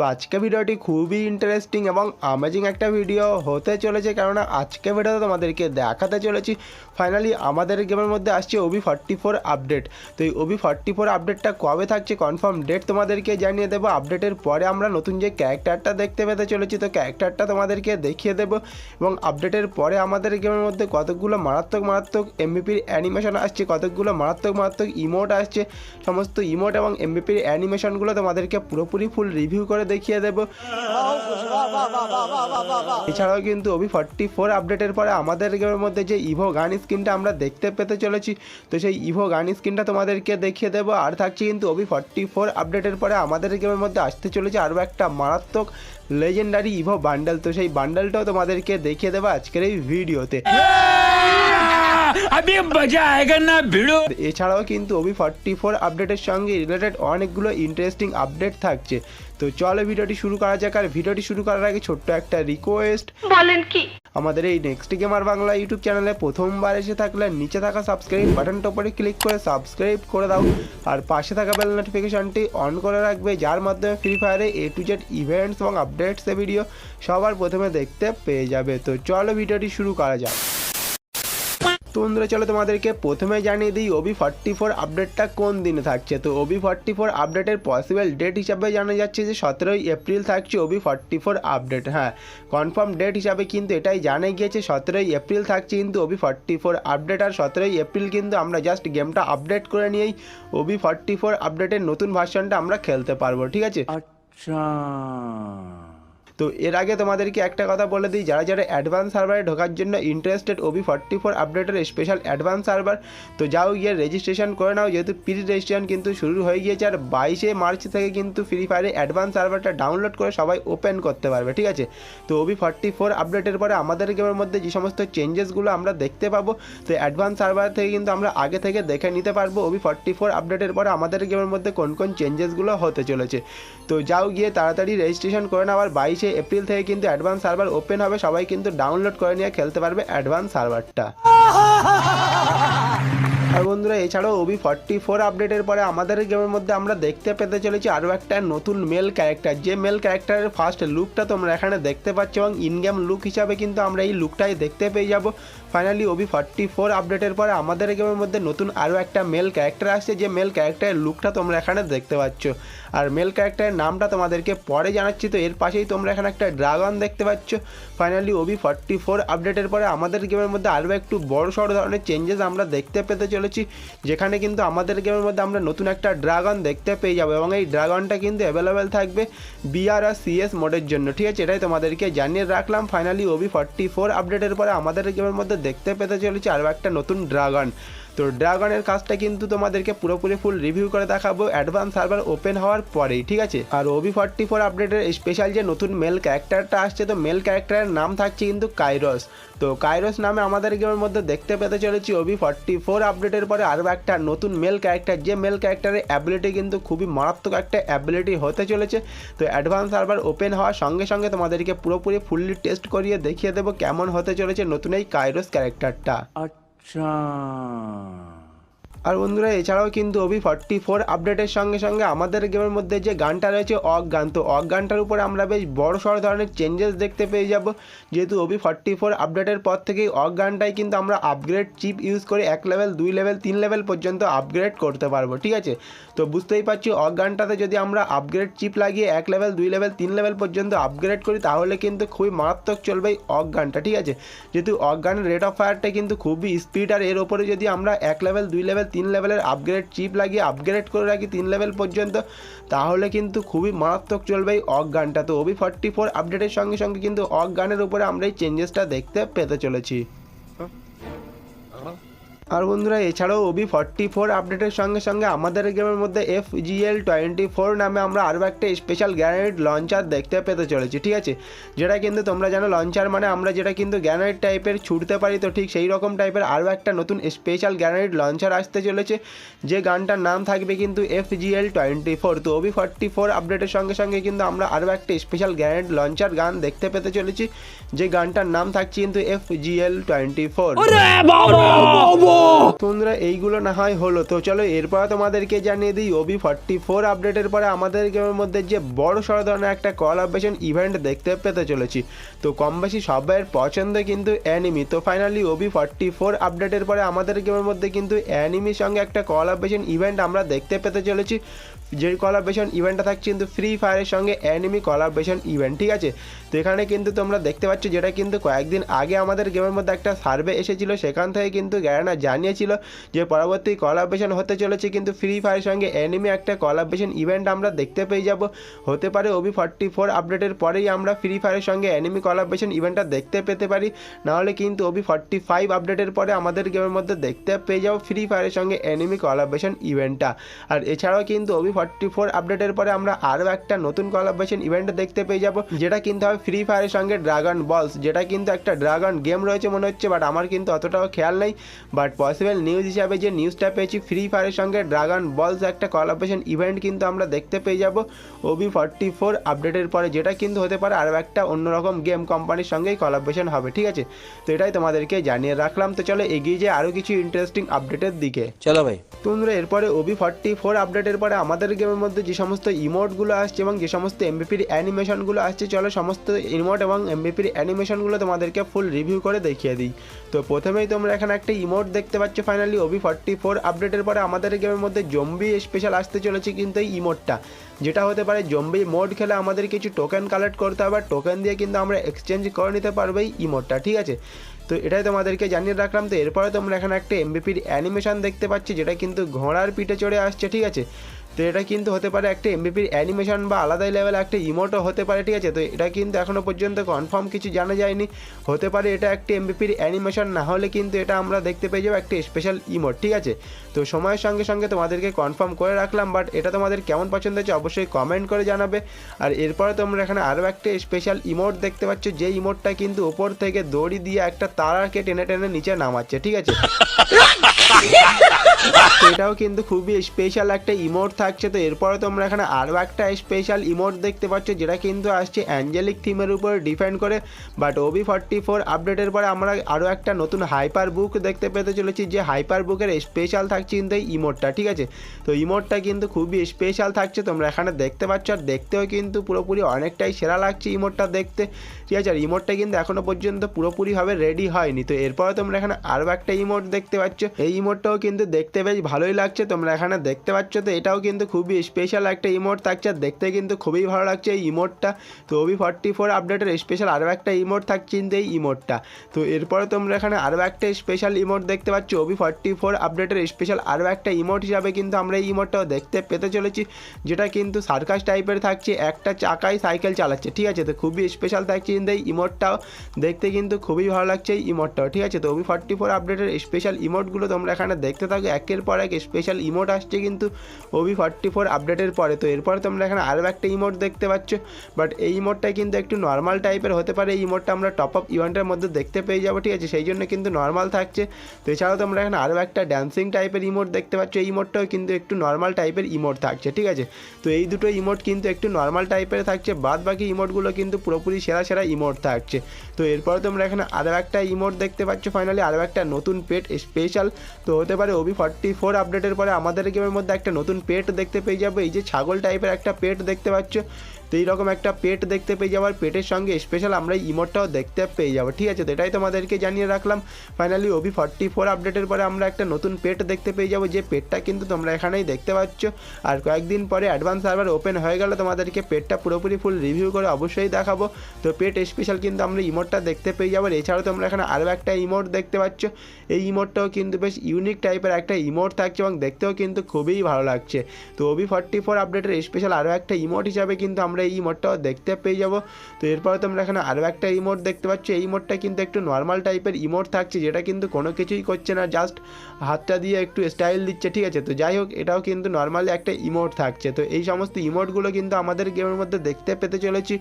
তো আজকে ভিডিওটি খুবই ইন্টারেস্টিং এবং অ্যামেজিং একটা ভিডিও হতে চলেছে। কেননা আজকে ভিডিওতে তোমাদেরকে দেখাতে চলেছি। ফাইনালি আমাদের গেমের মধ্যে আসছে ওবি ফর্টি ফোর আপডেট তো এই ওবি ফর্টি ফোর আপডেটটা কবে থাকছে কনফার্ম ডেট তোমাদেরকে জানিয়ে দেবো। আপডেটের পরে আমরা নতুন যে ক্যারেক্টারটা দেখতে পেতে চলেছি, তো ক্যারেক্টারটা তোমাদেরকে দেখিয়ে দেবো। এবং আপডেটের পরে আমাদের গেমের মধ্যে কতগুলো মারাত্মক মারাত্মক এমবিপির অ্যানিমেশন আসছে কতগুলো মারাত্মক মারাত্মক ইমোট আসছে। সমস্ত ইমোট এবং এমবিপির অ্যানিমেশনগুলো তোমাদেরকে পুরোপুরি ফুল রিভিউ করে দেখিয়ে দেবো। এছাড়াও কিন্তু ওবি ফর্টি ফোর আপডেটের পরে আমাদের গেমের মধ্যে যে ইভো গান স্ক্রিনটা আমরা দেখতে পেতে চলেছি, তো সেই ইভো গান স্ক্রিনটা তোমাদেরকে দেখিয়ে দেবো। আর থাকছে কিন্তু ওবি ফর্টি ফোর আপডেটের পরে আমাদের গেমের মধ্যে আসতে চলেছে আরও একটা মারাত্মক লেজেন্ডারি ইভো বান্ডেল তো সেই বান্ডেলটাও তোমাদেরকে দেখিয়ে দেবো আজকের এই ভিডিওতে আমি এছাড়াও কিন্তু ওবি ফর্টি ফোর আপডেটের সঙ্গে রিলেটেড অনেকগুলো ইন্টারেস্টিং আপডেট থাকছে। তো চলো ভিডিওটি শুরু করা যাক আর ভিডিওটি শুরু করার আগে ছোট্ট একটা রিকোয়েস্ট বলেন কি? আমাদের এই নেক্সট গেমার বাংলা ইউটিউব চ্যানেলে প্রথমবার এসে থাকলে নিচে থাকা সাবস্ক্রাইব বাটনটা উপরে ক্লিক করে সাবস্ক্রাইব করে দাও। আর পাশে থাকা বেল নোটিফিকেশনটি অন করে রাখবে যার মাধ্যমে ফ্রি ফায়ারে এ টু জেড ইভেন্টস এবং আপডেটস ভিডিও সবার প্রথমে দেখতে পেয়ে যাবে। তো চলো ভিডিওটি শুরু করা যাক। তো বন্ধুরা চলো তোমাদেরকে প্রথমে জানিয়ে দিই ওবি ফর্টি ফোর আপডেটটা কোন দিনে থাকছে। তো ওবি ফর্টি ফোর আপডেটের পসিবল ডেট হিসাবে জানা যাচ্ছে যে সতেরোই এপ্রিল থাকছে ওবি ফর্টি ফোর আপডেট হ্যাঁ কনফার্ম ডেট হিসাবে কিন্তু এটাই জানা গিয়েছে, সতেরোই এপ্রিল থাকছে কিন্তু ওবি ফর্টি ফোর আপডেট আর সতেরোই এপ্রিল কিন্তু আমরা জাস্ট গেমটা আপডেট করে নিয়েই ওবি ফর্টি ফোর আপডেটের নতুন ভার্সনটা আমরা খেলতে পারব, ঠিক আছে? আচ্ছা। তো এর আগে তোমাদেরকে একটা কথা বলে দিই, যারা যারা অ্যাডভান্স সার্ভারে ঢোকার জন্য ইন্টারেস্টেড ওবি ফর্টি ফোর আপডেটের স্পেশাল অ্যাডভান্স সার্ভার তো যাও গিয়ে রেজিস্ট্রেশন করে নাও, যেহেতু প্রি রেজিস্ট্রেশন কিন্তু শুরু হয়ে গিয়েছে আর বাইশে মার্চ থেকে কিন্তু ফ্রি ফায়ারে অ্যাডভান্স সার্ভারটা ডাউনলোড করে সবাই ওপেন করতে পারবে, ঠিক আছে? তো ওবি ফর্টি ফোর আপডেটের পরে আমাদের গেমের মধ্যে যে সমস্ত চেঞ্জেসগুলো আমরা দেখতে পাবো, তো অ্যাডভান্স সার্ভার থেকে কিন্তু আমরা আগে থেকে দেখে নিতে পারব ওবি ফর্টি ফোর আপডেটের পরে আমাদের গেমের মধ্যে কোন কোন চেঞ্জেসগুলো হতে চলেছে। তো যাও গিয়ে তাড়াতাড়ি রেজিস্ট্রেশন করে নাও, আর বাইশে এপ্রিল থেকে কিন্তু অ্যাডভান্স সার্ভার ওপেন হবে। সবাই কিন্তু ডাউনলোড করে নিয়ে খেলতে পারবে অ্যাডভান্স সার্ভারটা আর বন্ধুরা, এছাড়াও ওবি ফর্টি ফোর আপডেটের পরে আমাদের গেমের মধ্যে আমরা দেখতে পেতে চলেছি আরও একটা নতুন মেল ক্যারেক্টার যে মেল ক্যারেক্টারের ফার্স্ট লুকটা তোমরা এখানে দেখতে পাচ্ছ এবং ইন গেম লুক হিসাবে কিন্তু আমরা এই লুকটাই দেখতে পেয়ে যাব। ফাইনালি ওবি ফর্টি ফোর আপডেটের পরে আমাদের গেমের মধ্যে নতুন আরও একটা মেল ক্যারেক্টার আসছে। যে মেল ক্যারেক্টারের লুকটা তোমরা এখানে দেখতে পাচ্ছ। আর মেল ক্যারেক্টারের নামটা তোমাদেরকে পরে জানাচ্ছি, তো এর পাশেই তোমরা এখানে একটা ড্রাগন দেখতে পাচ্ছ। ফাইনালি ওবি ফর্টি ফোর আপডেটের পরে আমাদের গেমের মধ্যে আরও একটু বড় সড়ো ধরনের চেঞ্জেস আমরা দেখতে পেতে চলেছি। যেখানে কিন্তু আমাদের গেমের মধ্যে আমরা নতুন একটা ড্রাগন দেখতে পেয়ে যাব এবং এই ড্রাগনটা কিন্তু অ্যাভেলেবেল থাকবে বিআর আর সিএস মোডের জন্য। ঠিক আছে? এটাই তোমাদেরকে জানিয়ে রাখলাম। ফাইনালি ওবি ফর্টি ফোর আপডেটের পরে আমাদের গেমের মধ্যে দেখতে পেতে চলেছি আরও একটা নতুন ড্রাগন। তো ড্রাগনের কাজটা কিন্তু তোমাদেরকে পুরোপুরি ফুল রিভিউ করে দেখাবো। অ্যাডভান্স সার্ভার ওপেন হওয়ার পরেই, ঠিক আছে? আর ওবি ফর্টি ফোর আপডেটের স্পেশাল যে নতুন মেল ক্যারেক্টারটা আসছে, তো মেল ক্যারেক্টারের নাম থাকছে কিন্তু কাইরস তো কাইরস নামে আমাদের গেমের মধ্যে দেখতে পেতে চলেছি ওবি ফর্টি ফোর আপডেটের পরে আরও একটা নতুন মেল ক্যারেক্টার যে মেল ক্যারেক্টারের অ্যাবিলিটি কিন্তু খুবই মারাত্মক একটা অ্যাবিলিটি হতে চলেছে। তো অ্যাডভান্স সার্ভার ওপেন হওয়ার সঙ্গে সঙ্গে তোমাদেরকে পুরোপুরি ফুললি টেস্ট করিয়ে দেখিয়ে দেবো কেমন হতে চলেছে নতুন এই কাইরস ক্যারেক্টারটা 上。আর বন্ধুরা, এছাড়াও কিন্তু ওবি ফর্টি ফোর আপডেটের সঙ্গে সঙ্গে আমাদের গেমের মধ্যে যে গানটা রয়েছে অক গান। তো অক গানটার উপরে আমরা বেশ বড় সড় ধরনের চেঞ্জেস দেখতে পেয়ে যাব। যেহেতু ওবি ফর্টি ফোর আপডেটের পর থেকেই অক গানটাই কিন্তু আমরা আপগ্রেড চিপ ইউজ করে এক লেভেল দুই লেভেল তিন লেভেল পর্যন্ত আপগ্রেড করতে পারব, ঠিক আছে? তো বুঝতেই পারছি অক গানটাতে যদি আমরা আপগ্রেড চিপ লাগিয়ে এক লেভেল দুই লেভেল তিন লেভেল পর্যন্ত আপগ্রেড করি, তাহলে কিন্তু খুবই মারাত্মক চলবে এই অক গানটা, ঠিক আছে? যেহেতু অক গানের রেট অফ ফায়ারটা কিন্তু খুবই স্পিড আর এর ওপরে যদি আমরা এক লেভেল দুই লেভেল তিন লেভেলের আপগ্রেড চিপ লাগিয়ে আপগ্রেড করে রাখি তিন লেভেল পর্যন্ত, তাহলে কিন্তু খুবই মারাত্মক চলবে এই অক গানটা। তো ওবি ফর্টি ফোর আপডেটের সঙ্গে সঙ্গে কিন্তু অক গানের উপরে আমরা এই চেঞ্জেসটা দেখতে পেতে চলেছি। আর বন্ধুরা এছাড়াও ওবি ফর্টি ফোর আপডেটের সঙ্গে সঙ্গে আমাদের গেমের মধ্যে এফ জিএল টোয়েন্টি ফোর নামে আমরা আরও একটা স্পেশাল গ্যানাইট লঞ্চার দেখতে পেতে চলেছি ঠিক আছে? যেটা কিন্তু তোমরা জানো লঞ্চার মানে আমরা যেটা কিন্তু গ্যানাইট টাইপের ছুটতে পারি তো ঠিক সেই রকম টাইপের আরও একটা নতুন স্পেশাল গ্যানাইট লঞ্চার আসতে চলেছে যে গানটার নাম থাকবে কিন্তু এফ জিএল টোয়েন্টি ফোর। তো ওবি ফর্টি ফোর আপডেটের সঙ্গে সঙ্গে কিন্তু আমরা আরও একটা স্পেশাল গ্যানাইট লঞ্চার গান দেখতে পেতে চলেছি যে গানটার নাম থাকছে কিন্তু এফ জিএল টোয়েন্টি ফোর। তোমরা এইগুলো না হয় হলো। তো চলো, এরপর তোমাদেরকে জানিয়ে দিই, ওবি ফর্টি ফোর আপডেটের পরে আমাদের গেমের মধ্যে যে বড় সড় ধরনের একটা কল অপারেশন ইভেন্ট দেখতে পেতে চলেছি। তো কম বেশি সবাইয়ের পছন্দ কিন্তু অ্যানিমি তো ফাইনালি ওবি ফর্টি ফোর আপডেটের পরে আমাদের গেমের মধ্যে কিন্তু অ্যানিমির সঙ্গে একটা কল অপারেশন ইভেন্ট আমরা দেখতে পেতে চলেছি। যে কলাবেশন ইভেন্টটা থাকছে কিন্তু ফ্রি ফায়ারের সঙ্গে অ্যানিমি কলাবেশন ইভেন্ট ঠিক আছে? তো এখানে কিন্তু তোমরা দেখতে পাচ্ছ যেটা কিন্তু কয়েকদিন আগে আমাদের গেমের মধ্যে একটা সার্ভে এসেছিল, সেখান থেকে কিন্তু গ্যারানা জানিয়েছিল যে পরবর্তী কলাবেশন হতে চলেছে কিন্তু ফ্রি ফায়ারের সঙ্গে অ্যানিমি একটা কলাবেশন ইভেন্ট আমরা দেখতে পেয়ে যাব। হতে পারে ওবি ফর্টি ফোর আপডেটের পরেই আমরা ফ্রি ফায়ারের সঙ্গে অ্যানিমি কলাবেশন ইভেন্টটা দেখতে পেতে পারি। নাহলে কিন্তু ওবি ফর্টি ফাইভ আপডেটের পরে আমাদের গেমের মধ্যে দেখতে পেয়ে যাব ফ্রি ফায়ারের সঙ্গে অ্যানিমি কলাবেশন ইভেন্টটা আর এছাড়াও কিন্তু ওবি ফর্টি ফোর আপডেটের পরে আমরা আরও একটা নতুন কলাবেশন ইভেন্ট দেখতে পেয়ে যাব যেটা কিন্তু হবে ফ্রি ফায়ারের সঙ্গে ড্রাগন বলস যেটা কিন্তু একটা ড্রাগন গেম রয়েছে মনে হচ্ছে বাট আমার কিন্তু অতটাও খেয়াল নেই। বাট পসিবল নিউজ হিসাবে যে নিউজটা পেয়েছি ফ্রি ফায়ারের সঙ্গে ড্রাগন বলস একটা কলাবেশন ইভেন্ট কিন্তু আমরা দেখতে পেয়ে যাব ওবি ফর্টি ফোর আপডেটের পরে যেটা কিন্তু হতে পারে আরও একটা অন্যরকম গেম কোম্পানির সঙ্গেই কলাবেশন হবে ঠিক আছে? তো এটাই তোমাদেরকে জানিয়ে রাখলাম। তো চলো এগিয়ে যে আরও কিছু ইন্টারেস্টিং আপডেটের দিকে। চলো ভাই। তোমরা এরপরে ওবি ফর্টি ফোর আপডেটের পরে আমাদের গেমের মধ্যে যে সমস্ত ইমোটগুলো আসছে এবং যে সমস্ত এমবিপির অ্যানিমেশনগুলো আসছে, চলো সমস্ত ইমোট এবং এমবিপির অ্যানিমেশনগুলো তোমাদেরকে ফুল রিভিউ করে দেখিয়ে দিই। তো প্রথমেই তোমরা এখানে একটা ইমোট দেখতে পাচ্ছ ফাইনালি ওবি ফর্টি ফোর আপডেটের পরে আমাদের গেমের মধ্যে জম্বি স্পেশাল আসতে চলেছে কিন্তু এই ইমোটটা যেটা হতে পারে জম্বি মোড খেলে আমাদের কিছু টোকেন কালেক্ট করতে হবে টোকেন দিয়ে কিন্তু আমরা এক্সচেঞ্জ করে নিতে পারব এই ইমোটটা ঠিক আছে? তো এটাই তোমাদেরকে জানিয়ে রাখলাম। তো এরপরে তোমরা এখানে একটা এমবিপির অ্যানিমেশন দেখতে পাচ্ছি, যেটা কিন্তু ঘোড়ার পিঠে চড়ে আসছে, ঠিক আছে? তো এটা কিন্তু হতে পারে একটা এমবিপির অ্যানিমেশন বা আলাদাই লেভেল একটা ইমোটও হতে পারে, ঠিক আছে? তো এটা কিন্তু এখনও পর্যন্ত কনফার্ম কিছু জানা যায়নি। হতে পারে এটা একটা এমবিপির অ্যানিমেশন না হলে কিন্তু এটা আমরা দেখতে পেয়ে যাব একটা স্পেশাল ইমোট ঠিক আছে? তো সময়ের সঙ্গে সঙ্গে তোমাদেরকে কনফার্ম করে রাখলাম বাট এটা তোমাদের কেমন পছন্দ হচ্ছে অবশ্যই কমেন্ট করে জানাবে। আর এরপরে তোমরা এখানে আরও একটা স্পেশাল ইমোট দেখতে পাচ্ছ, যে ইমোটটা কিন্তু ওপর থেকে দড়ি দিয়ে একটা তারাকে টেনে টেনে নিচে নামাচ্ছে, ঠিক আছে? তো এটাও কিন্তু খুবই স্পেশাল একটা ইমোট থাকছে। তো এরপরে তোমরা এখানে আরও একটা স্পেশাল ইমোট দেখতে পাচ্ছ, যেটা কিন্তু আসছে অ্যাঞ্জেলিক থিমের উপর ডিপেন্ড করে। বাট ওবি ফর্টি ফোর আপডেটের পরে আমরা আরও একটা নতুন হাইপার বুক দেখতে পেতে চলেছি, যে হাইপার বুকের স্পেশাল থাকছে কিন্তু এই ইমোটটা ঠিক আছে? তো ইমোটটা কিন্তু খুবই স্পেশাল থাকছে, তোমরা এখানে দেখতে পাচ্ছ, আর দেখতেও কিন্তু পুরোপুরি অনেকটাই সেরা লাগছে ইমোটটা দেখতে, ঠিক আছে? আর ইমোটটা কিন্তু এখনও পর্যন্ত পুরোপুরিভাবে রেডি হয়নি। তো এরপরে তোমরা এখানে আরও একটা ইমোট দেখতে পাচ্ছ, এই ইমোটটাও কিন্তু দেখতে বেশ ভালোই লাগছে। তোমরা এখানে দেখতে পাচ্ছ তো, এটাও কিন্তু খুবই স্পেশাল একটা ইমোট থাকছে। দেখতে কিন্তু খুবই ভালো লাগছে এই ইমোটটা। তো ওবি ফর্টি ফোর আপডেটের স্পেশাল আরও একটা ইমোট থাকছে কিন্তু এই ইমোটটা। তো এরপরে তোমরা এখানে আরও একটা স্পেশাল ইমোট দেখতে পাচ্ছ। ওবি ফর্টি ফোর আপডেটের স্পেশাল আরও একটা ইমোট হিসাবে কিন্তু আমরা এই ইমোটটাও দেখতে পেতে চলেছি। যেটা কিন্তু সার্কাস টাইপের থাকছে, একটা চাকায় সাইকেল চালাচ্ছে। ঠিক আছে, তো খুবই স্পেশাল থাকছে কিন্তু এই ইমোটটাও। দেখতে কিন্তু খুবই ভালো লাগছে এই ইমোটটাও। ঠিক আছে, তো ওবি ফর্টি ফোর আপডেটের স্পেশাল ইমোটগুলো তোমরা এখানে দেখতে থাকো, একের পর এক স্পেশাল ইমোট আসছে কিন্তু ওবি ফর্টি ফোর আপডেটের পরে। তো এরপরে তোমরা এখানে আরও একটা ইমোট দেখতে পাচ্ছ বাট এই ইমোটটা কিন্তু একটু নর্মাল টাইপের হতে পারে। এই ইমোটটা আমরা টপ আপ ইভেন্টের মধ্যে দেখতে পেয়ে যাব, ঠিক আছে? সেই জন্য কিন্তু নর্মাল থাকছে। তো এছাড়াও তোমরা এখানে আরও একটা ড্যান্সিং টাইপের ইমোট দেখতে পাচ্ছ। এই ইমোটটাও কিন্তু একটু নর্মাল টাইপের ইমোট থাকছে, ঠিক আছে? তো এই দুটো ইমোট কিন্তু একটু নর্মাল টাইপের থাকছে, বাদ বাকি ইমোটগুলো কিন্তু পুরোপুরি সেরা সেরা ইমোট থাকছে। তো এরপরে তোমরা এখানে আরও একটা ইমোট দেখতে পাচ্ছ ফাইনালি আরও একটা নতুন পেট স্পেশাল তো হতে পারে ওবি ফর্টি ফোর আপডেটের পরে আমাদের গেমের মধ্যে একটা নতুন পেট দেখতে পেয়ে যাবে। এই যে ছাগল টাইপের একটা পেট দেখতে পাচ্ছ। তো এইরকম একটা পেট দেখতে পেয়ে যাওয়ার পেটের সঙ্গে স্পেশাল আমরা ইমোটটাও দেখতে পেয়ে যাব। ঠিক আছে, তো এটাই তোমাদেরকে জানিয়ে রাখলাম। ফাইনালি ওবি ফর্টি ফোর আপডেটের পরে আমরা একটা নতুন পেট দেখতে পেয়ে যাব। যে পেটটা কিন্তু তোমরা এখানেই দেখতে পাচ্ছ। আর কয়েকদিন পরে অ্যাডভান্স সার্ভার ওপেন হয়ে গেলে তোমাদেরকে পেটটা পুরোপুরি ফুল রিভিউ করে অবশ্যই দেখাবো। তো পেট স্পেশাল কিন্তু আমরা ইমোটটা দেখতে পেয়ে যাব। এছাড়াও তোমরা এখানে আরও একটা ইমোট দেখতে পাচ্ছ। এই ইমোটটাও কিন্তু বেশ ইউনিক টাইপের একটা ইমোট থাকছে এবং দেখতেও কিন্তু খুবই ভালো লাগছে। তো ওবি ফর্টি ফোর আপডেটের স্পেশাল আরও একটা ইমোট হিসাবে কিন্তু আমরা আমরা এই ইমোটটাও দেখতে পেয়ে যাব। তো এরপরে তোমরা এখানে আরও একটা ইমোট দেখতে পাচ্ছ। এই ইমোটটা কিন্তু একটু নর্মাল টাইপের ইমোট থাকছে, যেটা কিন্তু কোনো কিছুই করছে না জাস্ট হাতটা দিয়ে একটু স্টাইল দিচ্ছে, ঠিক আছে? তো যাই হোক, এটাও কিন্তু নর্মালি একটা ইমোট থাকছে। তো এই সমস্ত ইমোটগুলো কিন্তু আমাদের গেমের মধ্যে দেখতে পেতে চলেছি।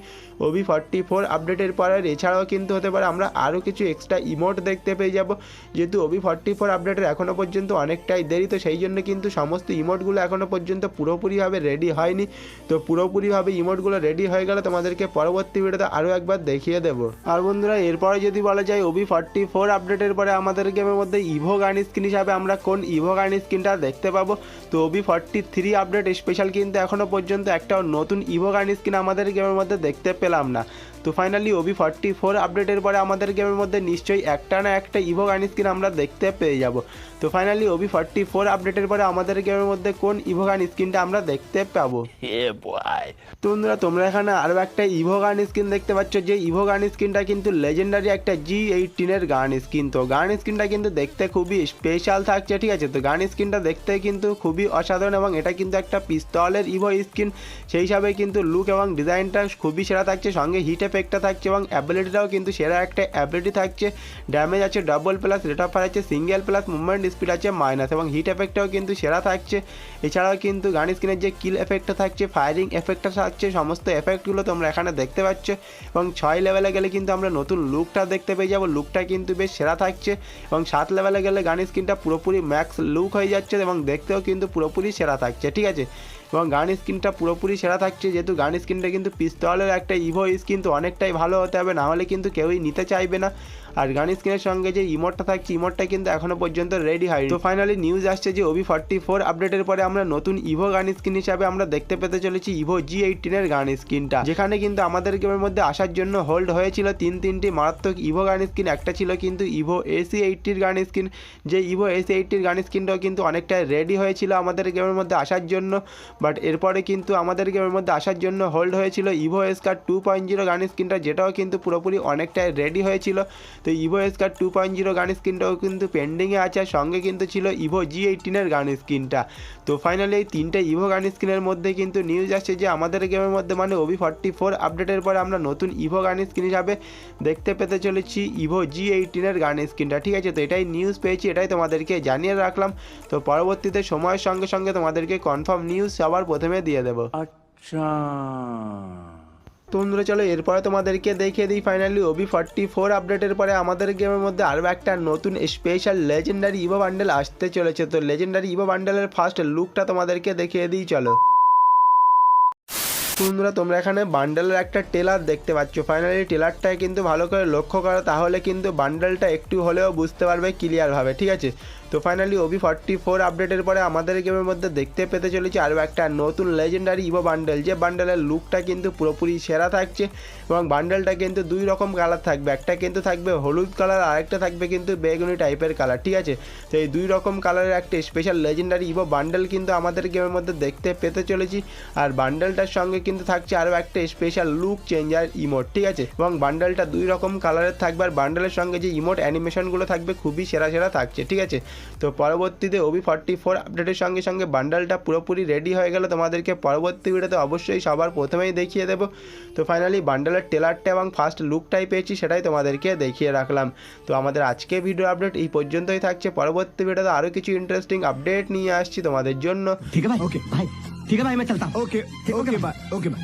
ওবি ফর্টি ফোর আপডেটের পর আর এছাড়াও কিন্তু হতে পারে, আমরা আরও কিছু এক্সট্রা ইমোট দেখতে পেয়ে যাব। যেহেতু ওবি ফর্টি ফোর আপডেটের এখনও পর্যন্ত অনেকটাই দেরি, তো সেই জন্য কিন্তু সমস্ত ইমোটগুলো এখনও পর্যন্ত পুরোপুরিভাবে রেডি হয়নি। তো পুরোপুরিভাবে ইমোটগুলো রেডি হয়ে গেলে তোমাদেরকে পরবর্তী ভিডিওতে আরও একবার দেখিয়ে দেবো। আর বন্ধুরা, এরপরে যদি বলা যায় ওবি ফর্টি ফোর আপডেটের পরে আমাদের গেমের মধ্যে ইভো গান স্ক্রিন হিসাবে আমরা কোন ইভো গান স্ক্রিনটা দেখতে পাবো? তো OB forty three update special কিন্তু এখনও পর্যন্ত একটা নতুন ইভো গান স্কিন আমাদের গেমের মধ্যে দেখতে পেলাম না। তো ফাইনালি ওবি ফর্টি ফোর আপডেটের পরে আমাদের গেমের মধ্যে নিশ্চয়ই একটা না একটা ইভো গান স্কিন আমরা দেখতে পেয়ে যাব। তো ফাইনালি ওবি ফর্টি ফোর আপডেটের পরে আমাদের গেমের মধ্যে কোন ইভো গান স্কিনটা আমরা দেখতে পাবো. তো বন্ধুরা তোমরা এখানে আরও একটা ইভো গান স্কিন দেখতে পাচ্ছ যে ইভো গান স্কিনটা কিন্তু লেজেন্ডারি একটা জি এইটিনের গান স্কিন তো গান স্কিনটা কিন্তু দেখতে খুবই স্পেশাল থাকছে ঠিক আছে? তো গান স্কিনটা দেখতে কিন্তু খুবই অসাধারণ এবং এটা কিন্তু একটা পিস্তলের ইভো স্কিন সেই হিসাবে কিন্তু লুক এবং ডিজাইনটা খুবই সেরা থাকছে সঙ্গে হিট এফেক্টটা থাকছে এবং অ্যাবিলিটিটাও কিন্তু সেরা একটা অ্যাবিলিটি থাকছে। ড্যামেজ আছে double plus rate of fire আছে সিঙ্গেল প্লাস মুভমেন্ট স্পিড আছে মাইনাস এবং হিট এফেক্টটাও কিন্তু সেরা থাকছে। এছাড়াও কিন্তু গান স্কিনের যে কিল এফেক্টটা থাকছে ফায়ারিং এফেক্টটা থাকছে, সমস্ত এফেক্টগুলো তোমরা এখানে দেখতে পাচ্ছ। এবং ছয় লেভেলে গেলে কিন্তু আমরা নতুন লুকটা দেখতে পেয়ে যাব। লুকটা কিন্তু বেশ সেরা থাকছে। এবং সাত লেভেলে গেলে গান স্ক্রিনটা পুরোপুরি ম্যাক্স লুক হয়ে যাচ্ছে এবং দেখতেও কিন্তু পুরোপুরি সেরা থাকছে, ঠিক আছে? এবং গান স্ক্রিনটা পুরোপুরি সেরা থাকছে, যেহেতু গান স্ক্রিনটা কিন্তু পিস্তলের একটা ইভো স্কিন তো অনেকটাই ভালো হতে হবে। নাহলে কিন্তু কেউই নিতে চাইবে না। আর গান স্কিনের সঙ্গে যে ইমোটটা থাকছে ইমোটটা কিন্তু এখনও পর্যন্ত রেডি হয়নি। তো ফাইনালি নিউজ আসছে যে ওবি ফর্টি ফোর আপডেটের পরে আমরা নতুন ইভো গান স্ক্রিন হিসাবে আমরা দেখতে পেতে চলেছি ইভো জি এইটিনের গান স্ক্রিনটা। যেখানে কিন্তু আমাদের গেমের মধ্যে আসার জন্য হোল্ড হয়েছিল তিন তিনটি মারাত্মক ইভো গান স্ক্রিন, একটা ছিল কিন্তু ইভো এসি এইটটির গান স্ক্রিন। যে ইভো এসি এইটটির গান স্ক্রিনটাও কিন্তু অনেকটা রেডি হয়েছিল আমাদের গেমের মধ্যে আসার জন্য। বাট এরপরে কিন্তু আমাদের গেমের মধ্যে আসার জন্য হোল্ড হয়েছিল evo SCAR two point zero gun স্ক্রিনটা, যেটাও কিন্তু পুরোপুরি অনেকটাই রেডি হয়েছিল। তো evo SCAR two point zero gun স্ক্রিনটাও কিন্তু পেন্ডিংয়ে আছে, আর সঙ্গে কিন্তু ছিল ইভো জি এইটিনের গান স্ক্রিনটা। তো ফাইনালি এই তিনটে ইভো গান স্ক্রিনের মধ্যে কিন্তু নিউজ আসছে যে, আমাদের গেমের মধ্যে মানে ওবি ফর্টি ফোর আপডেটের পরে আমরা নতুন ইভো গান স্ক্রিন হিসাবে দেখতে পেতে চলেছি ইভো জি এইটিনের গান স্ক্রিনটা, ঠিক আছে? তো এটাই নিউজ পেয়েছি, এটাই তোমাদেরকে জানিয়ে রাখলাম। তো পরবর্তীতে সময়ের সঙ্গে সঙ্গে তোমাদেরকে কনফার্ম নিউজ সবার প্রথমে দিয়ে দেবো। আচ্ছা। তো চলো এরপরে তোমাদেরকে দেখিয়ে দিই ফাইনালি ওবি ফর্টি ফোর আপডেটের পরে আমাদের গেমের মধ্যে আরও একটা নতুন স্পেশাল লেজেন্ডারি ইভো বান্ডেল আসতে চলেছে। তো লেজেন্ডারি ইভো বান্ডেলের ফার্স্ট লুকটা তোমাদেরকে দেখিয়ে দিই, চলো। বন্ধুরা তোমরা এখানে বান্ডেলের একটা টেলার দেখতে পাচ্ছ। ফাইনালি টেলারটায় কিন্তু ভালো করে লক্ষ্য করো, তাহলে কিন্তু বান্ডেলটা একটু হলেও বুঝতে পারবে ক্লিয়ারভাবে ঠিক আছে? তো ফাইনালি ওবি ফর্টি ফোর আপডেটের পরে আমাদের গেমের মধ্যে দেখতে পেতে চলেছি আরও একটা নতুন লেজেন্ডারি ইভো বান্ডেল যে বান্ডেলের লুকটা কিন্তু পুরোপুরি সেরা থাকছে এবং বান্ডেলটা কিন্তু দুই রকম কালার থাকবে। একটা কিন্তু থাকবে হলুদ কালার আর একটা থাকবে কিন্তু বেগুনি টাইপের কালার ঠিক আছে? তো এই দুই রকম কালারের একটা স্পেশাল লেজেন্ডারি ইভো বান্ডেল কিন্তু আমাদের গেমের মধ্যে দেখতে পেতে চলেছি। আর বান্ডেলটার সঙ্গে কিন্তু থাকছে আরও একটা স্পেশাল লুক চেঞ্জার ইমোট ঠিক আছে? এবং বান্ডেলটা দুই রকম কালারের থাকবে। আর বান্ডেলের সঙ্গে যে ইমোট অ্যানিমেশনগুলো থাকবে, খুবই সেরা সেরা থাকছে, ঠিক আছে? তো পরবর্তীতে ওবি ফর্টি ফোর আপডেটের সঙ্গে সঙ্গে বান্ডালটা পুরোপুরি রেডি হয়ে গেল। তোমাদেরকে পরবর্তী ভিডিওতে অবশ্যই সবার প্রথমেই দেখিয়ে দেবো। তো ফাইনালি বান্ডালের টেলারটা এবং ফার্স্ট লুকটাই পেয়েছি সেটাই তোমাদেরকে দেখিয়ে রাখলাম। তো আমাদের আজকে ভিডিও আপডেট এই পর্যন্তই থাকছে। পরবর্তী ভিডিওতে আরও কিছু ইন্টারেস্টিং আপডেট নিয়ে আসছি তোমাদের জন্য। ঠিক আছে ওকে ভাই ঠিক আছে ভাই আমি চলতাম। ওকে ওকে ভাই ওকে ভাই